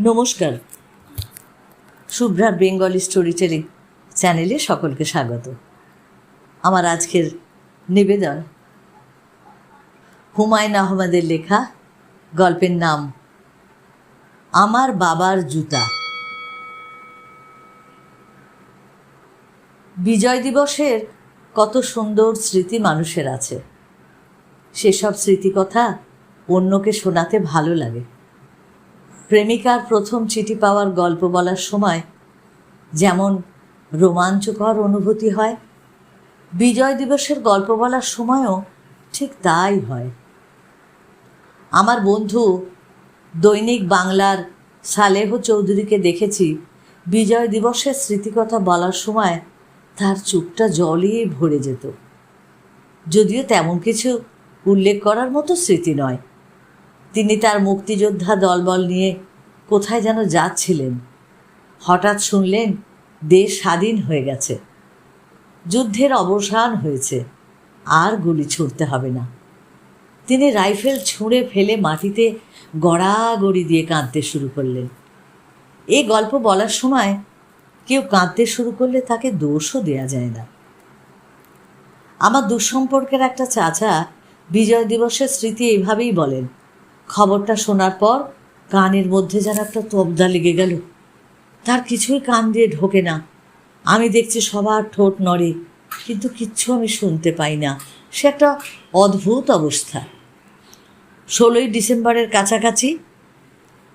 নমস্কার। শুভ্রার Bengali story telling চ্যানেলে সকলকে স্বাগত। আমার আজকের নিবেদন হুমায়ুন আহমেদের লেখা গল্পের নাম, আমার বাবার জুতা। বিজয় দিবসের কত সুন্দর স্মৃতি মানুষের আছে। সেসব স্মৃতিকথা অন্যকে শোনাতে ভালো লাগে। প্রেমিকার প্রথম চিঠি পাওয়ার গল্প বলার সময় যেমন রোমাঞ্চকর অনুভূতি হয়, বিজয় দিবসের গল্প বলার সময়ও ঠিক তাই হয়। আমার বন্ধু দৈনিক বাংলার সালেহ চৌধুরীকে দেখেছি বিজয় দিবসের স্মৃতিকথা বলার সময় তার চুপটা জলিয়ে ভরে যেত। যদিও তেমন কিছু উল্লেখ করার মতো স্মৃতি নয়। তিনি তার মুক্তিযোদ্ধা দলবল নিয়ে কোথায় যেন যাচ্ছিলেন। হঠাৎ শুনলেন দেশ স্বাধীন হয়ে গেছে। যুদ্ধের অবসান হয়েছে। আর গুলি ছুড়তে হবে না। তিনি রাইফেল ছুঁড়ে ফেলে মাটিতে গড়াগড়ি দিয়ে কাঁদতে শুরু করলেন। এই গল্প বলার সময় কেউ কাঁদতে শুরু করলে তাকে দোষও দেয়া যায় না। আমার দুঃসম্পর্কের একটা চাচা বিজয় দিবসের স্মৃতি এইভাবেই বলেন খবরটা শোনার পর কানের মধ্যে যেন একটা তবদা লেগে গেল। তার কিছুই কান দিয়ে ঢোকে না। আমি দেখছি সবার ঠোঁট নড়ে, কিন্তু কিচ্ছু আমি শুনতে পাই না। সে একটা অদ্ভুত অবস্থা। ষোলোই ডিসেম্বরের কাছাকাছি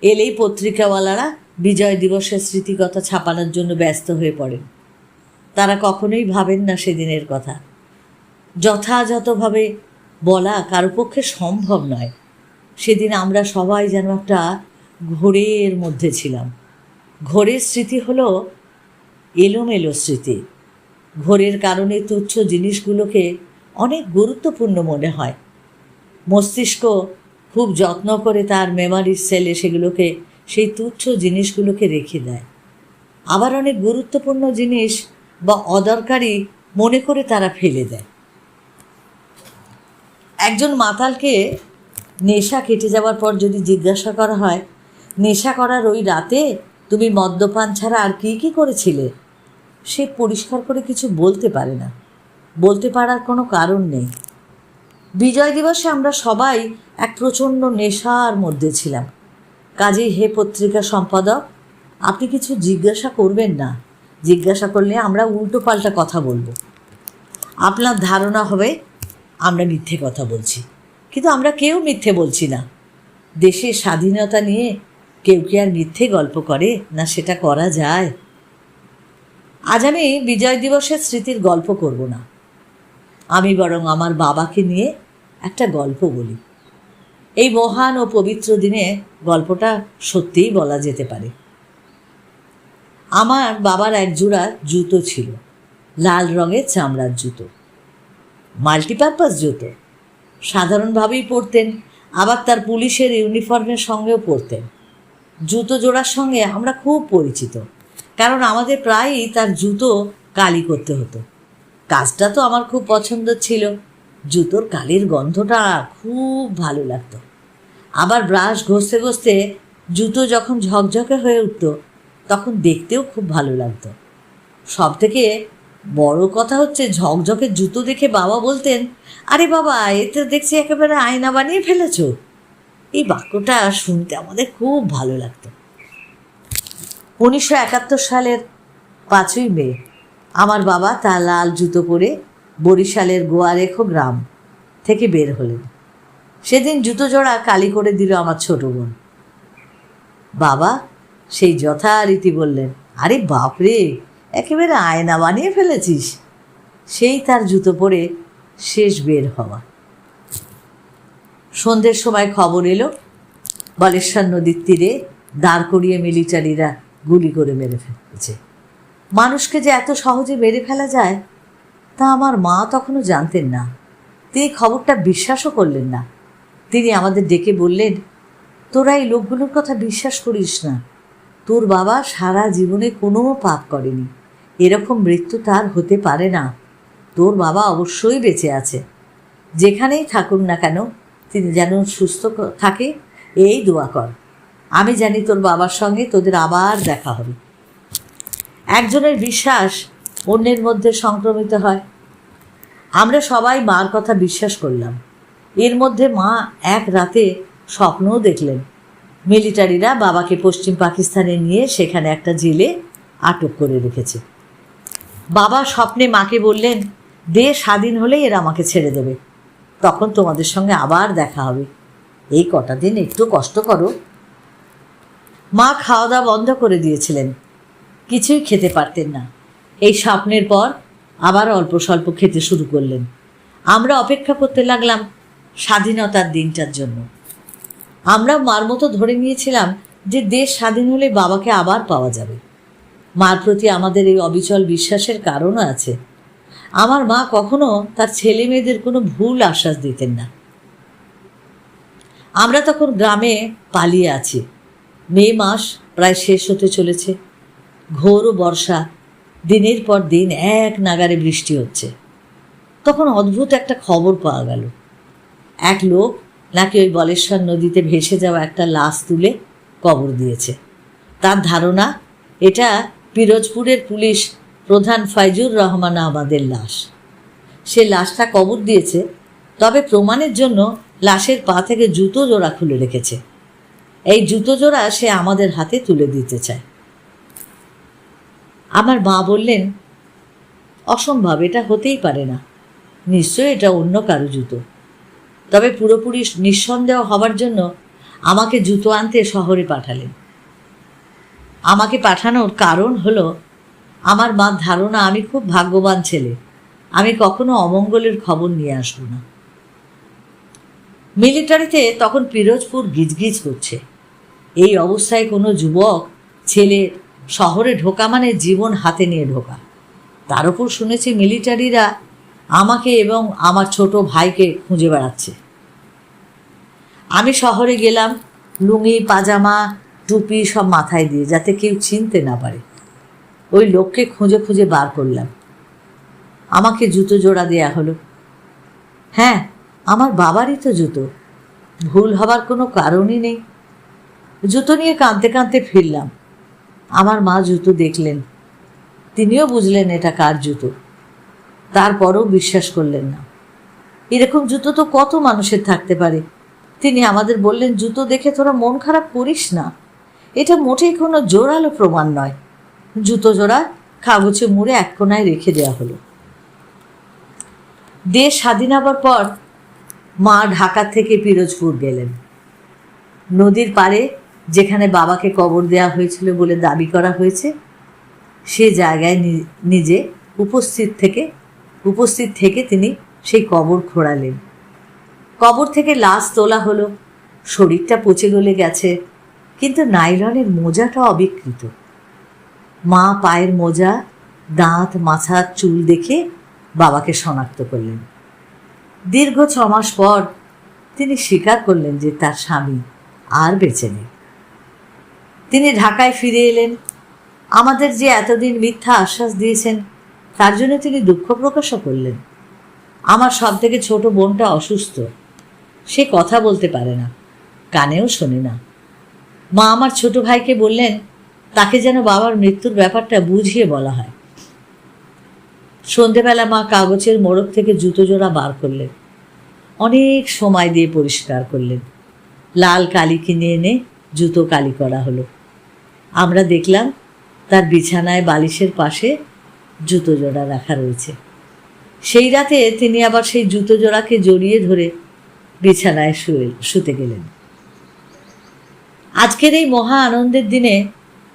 এলেই পত্রিকাওয়ালারা বিজয় দিবসের স্মৃতিকথা ছাপানোর জন্য ব্যস্ত হয়ে পড়েন। তারা কখনোই ভাবেন না সেদিনের কথা। যথাযথভাবে বলা কারও পক্ষে সম্ভব নয়। সেদিন আমরা সবাই যেন একটা ঘোরের মধ্যে ছিলাম। ঘোরের স্মৃতি হলো এলোমেলো স্মৃতি। ঘোরের কারণে তুচ্ছ জিনিসগুলোকে অনেক গুরুত্বপূর্ণ মনে হয়। মস্তিষ্ক খুব যত্ন করে তার মেমারির সেলে সেগুলোকে, সেই তুচ্ছ জিনিসগুলোকে রেখে দেয়। আবার অনেক গুরুত্বপূর্ণ জিনিস বা অদরকারি মনে করে তারা ফেলে দেয়। একজন মাতালকে নেশা কেটে যাওয়ার পর যদি জিজ্ঞাসা করা হয়, নেশা করার ওই রাতে তুমি মদ্যপান ছাড়া আর কী কী করেছিলে? সে পরিষ্কার করে কিছু বলতে পারে না। বলতে পারার কোনো কারণ নেই। বিজয় দিবসে আমরা সবাই এক প্রচণ্ড নেশার মধ্যে ছিলাম। কাজেই হে পত্রিকা সম্পাদক, আপনি কিছু জিজ্ঞাসা করবেন না। জিজ্ঞাসা করলে আমরা উল্টো পাল্টা কথা বলব। আপনার ধারণা হবে, আমরা মিথ্যে কথা বলছি। কিন্তু আমরা কেউ মিথ্যে বলছি না। দেশের স্বাধীনতা নিয়ে কেউ কি আর মিথ্যে গল্প করে? না সেটা করা যায়। আজ আমি বিজয় দিবসের স্মৃতির গল্প করব না। আমি বরং আমার বাবাকে নিয়ে একটা গল্প বলি। এই মহান ও পবিত্র দিনে গল্পটা সত্যিই বলা যেতে পারে। আমার বাবার এক জোড়া জুতো ছিল। লাল রঙের চামড়ার জুতো। মাল্টিপারপাস জুতো। সাধারণভাবেই পরতেন আবার তার পুলিশের ইউনিফর্মের সঙ্গেও পরতেন জুতো জোড়ার সঙ্গে আমরা খুব পরিচিত, কারণ আমাদের প্রায়ই তার জুতো কালি করতে হতো। কাজটা তো আমার খুব পছন্দ ছিল, জুতোর কালির গন্ধটা খুব ভালো লাগতো। আবার ব্রাশ ঘষতে ঘষতে জুতো যখন ঝকঝকে হয়ে উঠতো, তখন দেখতেও খুব ভালো লাগতো। সব থেকে বড় কথা হচ্ছে ঝকঝকে জুতো দেখে বাবা বলতেন, আরে বাবা এতে দেখছি একেবারে আয়না বানিয়ে ফেলেছ। এই বাক্যটা শুনতে আমাদের খুব ভালো লাগতো। উনিশশো একাত্তর সালের পাঁচই মে, আমার বাবা তার লাল জুতো পরে বরিশালের গোয়ারেখো গ্রাম থেকে বের হলেন। সেদিন জুতো জোড়া কালি করে দিল আমার ছোট বোন। বাবা সেই যথারীতি বললেন, আরে বাপরে একেবারে আয়না বানিয়ে ফেলেছিস। সেই তার জুতো পরে শেষ বের হওয়া। সন্ধ্যের সময় খবর এলো, বলেশ্বর নদীর তীরে দাঁড় করিয়ে মিলিটারিরা গুলি করে মেরে ফেলেছে। মানুষকে যে এত সহজে মেরে ফেলা যায়, তা আমার মা তখনও জানতেন না। তিনি খবরটা বিশ্বাসও করলেন না। তিনি আমাদের ডেকে বললেন, তোরা এই লোকগুলোর কথা বিশ্বাস করিস না। তোর বাবা সারা জীবনে কোনো পাপ করেনি। এরকম মৃত্যু তার হতে পারে না। তোর বাবা অবশ্যই বেঁচে আছে। যেখানেই থাকুন না কেন, তিনি যেন সুস্থ থাকে, এই দোয়া কর। আমি জানি তোর বাবার সঙ্গে তোদের আবার দেখা হবে। একজনের বিশ্বাস অন্যের মধ্যে সংক্রমিত হয়। আমরা সবাই মার কথা বিশ্বাস করলাম। এর মধ্যে মা এক রাতে স্বপ্নও দেখলেন। মিলিটারিরা বাবাকে পশ্চিম পাকিস্তানে নিয়ে সেখানে একটা জেলে আটক করে রেখেছে। বাবা স্বপ্নে মাকে বললেন দেশ স্বাধীন হলে এরা আমাকে ছেড়ে দেবে। তখন তোমাদের সঙ্গে আবার দেখা হবে। এই কটা দিন একটু কষ্ট করো। মা খাওয়া দাওয়া বন্ধ করে দিয়েছিলেন। কিছুই খেতে পারতেন না। এই স্বপ্নের পর আবার অল্প স্বল্প খেতে শুরু করলেন। আমরা অপেক্ষা করতে লাগলাম স্বাধীনতার দিনটার জন্য। আমরা মার মতো ধরে নিয়েছিলাম যে দেশ স্বাধীন হলে বাবাকে আবার পাওয়া যাবে। মার প্রতি আমাদের এই অবিচল বিশ্বাসের কারণও আছে। আমার মা কখনো তার ছেলে মেয়েদের কোনো ভুল আশ্বাস দিতেন না। আমরা তখন গ্রামে পালিয়ে আছি। মে মাস প্রায় শেষ হতে চলেছে। ঘোর ও বর্ষা। দিনের পর দিন এক নাগারে বৃষ্টি হচ্ছে। তখন অদ্ভুত একটা খবর পাওয়া গেল। এক লোক নাকি ওই বলেশ্বর নদীতে ভেসে যাওয়া একটা লাশ তুলে কবর দিয়েছে। তার ধারণা, এটা পিরোজপুরের পুলিশ প্রধান ফাইজুর রহমান আহমদের লাশ। সে লাশটা কবর দিয়েছে, তবে প্রমাণের জন্য লাশের পা থেকে জুতো জোড়া খুলে রেখেছে। এই জুতো জোড়া সে আমাদের হাতে তুলে দিতে চায়। আমার মা বললেন, অসম্ভব, এটা হতেই পারে না। নিশ্চয় এটা অন্য কারও জুতো। তবে পুরোপুরি নিঃসন্দেহ হবার জন্য আমাকে জুতো আনতে শহরে পাঠালেন। আমাকে পাঠানোর কারণ হলো, আমার মার ধারণা আমি খুব ভাগ্যবান ছেলে। আমি কখনো অমঙ্গলের খবর নিয়ে আসব না। মিলিটারিতে তখন পিরোজপুর গিজগিজ করছে। এই অবস্থায় কোনো যুবক ছেলে শহরে ঢোকা মানে জীবন হাতে নিয়ে ঢোকা। তার উপর শুনেছি মিলিটারিরা আমাকে এবং আমার ছোট ভাইকে খুঁজে বেড়াচ্ছে। আমি শহরে গেলাম, লুঙ্গি, পাজামা টুপি সব মাথায় দিয়ে, যাতে কেউ চিনতে না পারে। ওই লোককে খুঁজে খুঁজে বার করলাম। আমাকে জুতো জোড়া দেয়া হলো। হ্যাঁ আমার বাবারই তো জুতো। ভুল হবার কোনো কারণই নেই। জুতো নিয়ে কাঁদতে কাঁদতে ফিরলাম। আমার মা জুতো দেখলেন। তিনিও বুঝলেন এটা কার জুতো। তারপরও বিশ্বাস করলেন না। এরকম জুতো তো কত মানুষের থাকতে পারে। তিনি আমাদের বললেন, জুতো দেখে তোরা মন খারাপ করিস না। এটা মোটেই কোনো জোরালো প্রমাণ নয়। জুতো জোড়া, কাগজে মুড়ে এক কোনায় রেখে দেওয়া হলো। দেশ স্বাধীন হবার পর মা ঢাকা থেকে পিরোজপুর গেলেন। নদীর পাড়ে যেখানে বাবাকে কবর দেওয়া হয়েছিল বলে দাবি করা হয়েছে, সে জায়গায় নিজে উপস্থিত থেকে উপস্থিত থেকে তিনি সেই কবর খোঁড়ালেন। কবর থেকে লাশ তোলা হলো। শরীরটা পচে গলে গেছে। কিন্তু নাইলনের মোজাটা অবিকৃত। মা পায়ের মোজা, দাঁত মাথার চুল দেখে বাবাকে শনাক্ত করলেন। দীর্ঘ ছ মাস পর তিনি স্বীকার করলেন যে তার স্বামী আর বেঁচে নেই। তিনি ঢাকায় ফিরে এলেন। আমাদের যে এতদিন মিথ্যা আশ্বাস দিয়েছেন, তার জন্য তিনি দুঃখ প্রকাশও করলেন। আমার সব থেকে ছোট বোনটা অসুস্থ। সে কথা বলতে পারে না, কানেও শোনে না। মা আমার ছোট ভাইকে বললেন, তাকে যেন বাবার মৃত্যুর ব্যাপারটা বুঝিয়ে বলা হয়। সন্ধেবেলা মা কাগজের মোড়ক থেকে জুতো জোড়া বার করলেন। অনেক সময় দিয়ে পরিষ্কার করলেন। লাল কালি কিনে এনে জুতো কালি করা হলো। আমরা দেখলাম তার বিছানায় বালিশের পাশে জুতো জোড়া রাখা রয়েছে। সেই রাতে তিনি আবার সেই জুতো জোড়াকে জড়িয়ে ধরে বিছানায় শুয়ে, শুতে গেলেন। আজকের এই মহা আনন্দের দিনে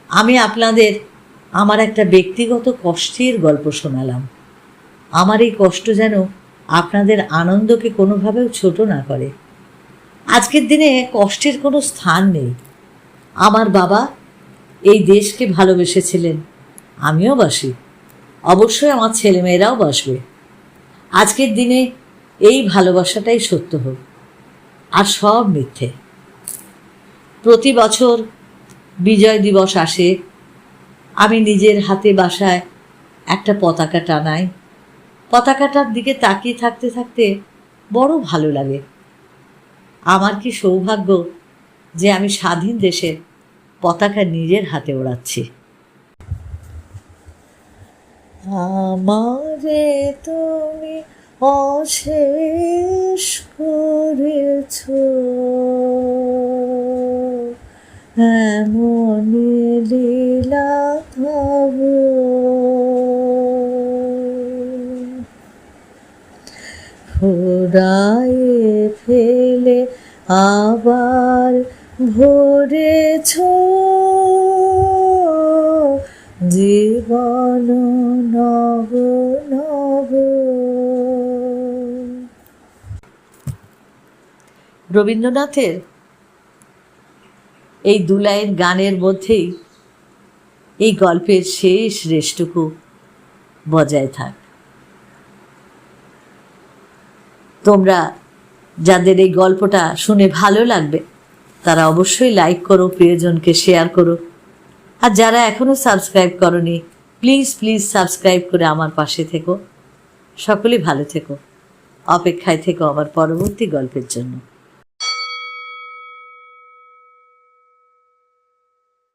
আমি আপনাদের আমার একটা ব্যক্তিগত কষ্টের গল্প শোনালাম। আমার এই কষ্ট যেন আপনাদের আনন্দকে কোনোভাবেও ছোট না করে। আজকের দিনে কষ্টের কোনো স্থান নেই। আমার বাবা এই দেশকে ভালোবেসেছিলেন, আমিও বাসি। অবশ্যই আমার ছেলেমেয়েরাও বাসবে। আজকের দিনে এই ভালোবাসাটাই সত্য হোক, আর সব মিথ্যে। প্রতি বছর বিজয় দিবস আসে। আমি নিজের হাতে বাসায় একটা পতাকা টানাই। পতাকাটার দিকে তাকিয়ে থাকতে থাকতে বড় ভালো লাগে। আমার কি সৌভাগ্য যে আমি স্বাধীন দেশের পতাকা নিজের হাতে ওড়াচ্ছি। আমারে তুমি অশেষ করেছ। এমন লীলা তব। ফুরায়ে ফেলে আবার ভরেছ। জীবন নব নব। রবীন্দ্রনাথের এই দু লাইন গানের মধ্যেই এই গল্পের শেষ রেশটুকু বজায় থাক। তোমরা যাদের এই গল্পটা শুনে ভালো লাগবে, তারা অবশ্যই লাইক করো, প্রিয়জনকে শেয়ার করো। আর যারা এখনও সাবস্ক্রাইব করনি প্লিজ প্লিজ সাবস্ক্রাইব করে আমার পাশে থেকো। সকলেই ভালো থেকো। অপেক্ষায় থেকো আমার পরবর্তী গল্পের জন্য।